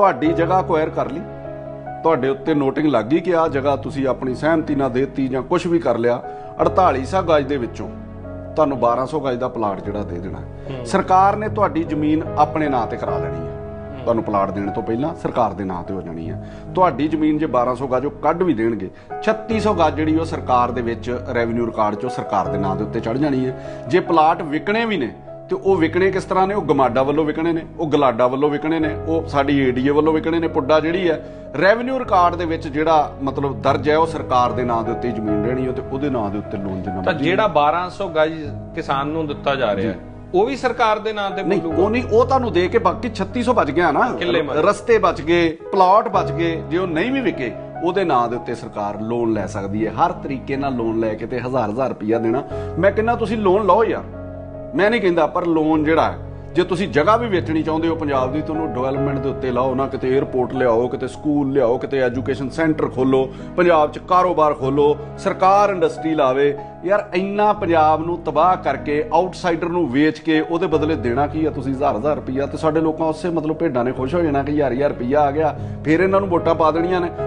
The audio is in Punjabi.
ਤੁਹਾਡੀ ਜਗ੍ਹਾ ਅਕਵਾਇਰ ਕਰ ਲਈ। ਤੁਹਾਡੇ ਉੱਤੇ ਨੋਟਿੰਗ ਲੱਗ ਗਈ ਕਿ ਆ ਜਗ੍ਹਾ ਤੁਸੀਂ ਆਪਣੀ ਸਹਿਮਤੀ ਨਾਲ ਦੇਤੀ ਜਾਂ ਕੁਝ ਵੀ ਕਰ ਲਿਆ 4800 ਗਜ ਦੇ ਵਿੱਚੋਂ ਤੁਹਾਨੂੰ 1200 ਗਜ ਦਾ ਪਲਾਟ ਜਿਹੜਾ ਦੇ ਦੇਣਾ। ਸਰਕਾਰ ਨੇ ਤੁਹਾਡੀ ਜ਼ਮੀਨ ਆਪਣੇ ਨਾਂ ਤੇ ਕਰਾ ਲੈਣੀ ਹੈ। ਤੁਹਾਨੂੰ ਪਲਾਟ ਦੇਣ ਤੋਂ ਪਹਿਲਾਂ ਸਰਕਾਰ ਦੇ ਨਾਂ ਤੇ ਹੋ ਜਾਣੀ ਹੈ। ਤੁਹਾਡੀ ਜ਼ਮੀਨ ਜੇ 1200 ਗਜ ਉਹ ਕੱਢ ਵੀ ਦੇਣਗੇ 3600 ਗਜ ਜਿਹੜੀ ਉਹ ਸਰਕਾਰ ਦੇ ਵਿੱਚ ਰੈਵਨਿਊ ਰਿਕਾਰਡ 'ਚੋਂ ਸਰਕਾਰ ਦੇ ਨਾਂ ਦੇ ਉੱਤੇ ਚੜ ਜਾਣੀ ਹੈ। ਜੇ ਪਲਾਟ ਵਿਕਣੇ ਵੀ ਨੇ ਤੇ ਉਹ ਵਿਕਣੇ ਕਿਸ ਤਰ੍ਹਾਂ ਨੇ? ਉਹ ਗਮਾਡਾ ਵੱਲੋਂ ਵਿਕਣੇ ਨੇ ਉਹ ਗਲਾਡਾ ਵੱਲੋਂ ਵਿਕਣੇ ਨੇ ਉਹ ਸਾਡੀ ਏਡੀਏ ਵੱਲੋਂ ਵਿਕਣੇ ਨੇ ਪੁੱਡਾ ਜਿਹੜੀ ਹੈ ਰੈਵਨਿਊ ਰਿਕਾਰਡ ਦੇ ਵਿੱਚ ਜਿਹੜਾ ਮਤਲਬ ਦਰਜ ਹੈ ਉਹ ਸਰਕਾਰ ਦੇ ਨਾਂ ਦੇ ਉੱਤੇ ਜ਼ਮੀਨ ਰਹਿਣੀ ਹੈ ਤੇ ਉਹਦੇ ਨਾਂ ਦੇ ਉੱਤੇ ਲੋਨ ਦੇਣਾ ਤਾਂ ਜਿਹੜਾ 1200 ਗਜ ਕਿਸਾਨ ਨੂੰ ਦਿੱਤਾ ਜਾ ਰਿਹਾ ਹੈ ਉਹ ਵੀ ਸਰਕਾਰ ਦੇ ਨਾਂ ਤੇ ਨਹੀਂ ਉਹ ਨਹੀਂ ਉਹ ਤੁਹਾਨੂੰ ਦੇ ਕੇ ਬਾਕੀ 3600 ਬਚ ਗਿਆ ਨਾ। ਰਸਤੇ ਬਚ ਗਏ ਪਲਾਟ ਬਚ ਗਏ ਜੇ ਉਹ ਨਹੀਂ ਵੀ ਵਿਕੇ ਉਹਦੇ ਨਾਂ ਦੇ ਉੱਤੇ ਸਰਕਾਰ ਲੋਨ ਲੈ ਸਕਦੀ ਹੈ। ਹਰ ਤਰੀਕੇ ਨਾਲ ਲੋਨ ਲੈ ਕੇ ਤੇ ਹਜ਼ਾਰ ਹਜ਼ਾਰ ਰੁਪਈਆ ਦੇਣਾ। ਮੈਂ ਕਹਿੰਦਾ ਤੁਸੀਂ ਲੋਨ ਲਓ ਯਾਰ। ਮੈਂ ਨਹੀਂ ਕਹਿੰਦਾ, ਪਰ ਲੋਨ ਜਿਹੜਾ ਜੇ ਤੁਸੀਂ ਜਗ੍ਹਾ ਵੀ ਵੇਚਣੀ ਚਾਹੁੰਦੇ ਹੋ ਪੰਜਾਬ ਦੀ, ਤੁਹਾਨੂੰ ਡਿਵੈਲਪਮੈਂਟ ਦੇ ਉੱਤੇ ਲਾਓ, ਨਾ ਕਿਤੇ 에ਅਰਪੋਰਟ ਲਿਆਓ, ਕਿਤੇ ਸਕੂਲ ਲਿਆਓ, ਕਿਤੇ ਐਜੂਕੇਸ਼ਨ ਸੈਂਟਰ ਖੋਲੋ, ਪੰਜਾਬ 'ਚ ਕਾਰੋਬਾਰ ਖੋਲੋ, ਸਰਕਾਰ ਇੰਡਸਟਰੀ ਲਾਵੇ, ਯਾਰ ਇੰਨਾ ਪੰਜਾਬ ਨੂੰ ਤਬਾਹ ਕਰਕੇ ਆਊਟਸਾਈਡਰ ਨੂੰ ਵੇਚ ਕੇ ਉਹਦੇ ਬਦਲੇ ਦੇਣਾ ਕੀ ਆ? ਤੁਸੀਂ ਹਜ਼ਾਰ ਹਜ਼ਾਰ ਰੁਪਈਆ ਤੇ ਸਾਡੇ ਲੋਕਾਂ ਉਸੇ ਮਤਲਬ ਭੇਡਾਂ ਨੇ ਖੁਸ਼ ਹੋ ਜਾਣਾ ਕਿ ਯਾਰ ਯਾਰ ਰੁਪਈਆ ਆ ਗਿਆ, ਫਿਰ ਇਹਨਾਂ ਨੂੰ ਵੋਟਾਂ ਪਾ ਦੇਣੀਆਂ ਨੇ।